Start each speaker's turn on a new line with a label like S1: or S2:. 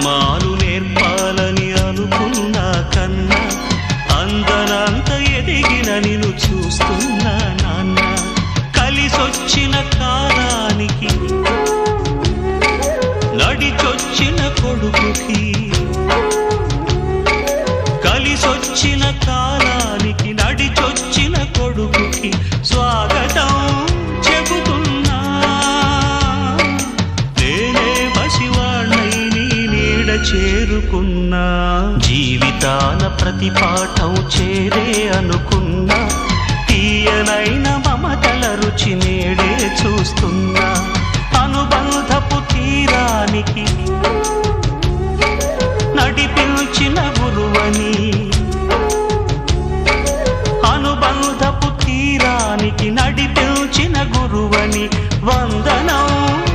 S1: నియమాలు నేర్పాలని అనుకున్నా కన్నా అందనంత ఎదిగిన నిన్ను చూస్తున్నా నాన్న కలిసొచ్చిన కాలానికి నడిచొచ్చిన కొడుకుకి కలిసొచ్చిన కాలానికి నడిచొచ్చిన కొడుకుకి స్వాగతం చేరుకున్నా. జీవితాల ప్రతి పాఠం చేరే అనుకున్నా. తీయనైన మమతల రుచి నేడే చూస్తున్నా. అనుబంధపు తీరానికి నడిపించిన గురువని. అనుబంధపు తీరానికి నడిపించిన గురువని. వందనం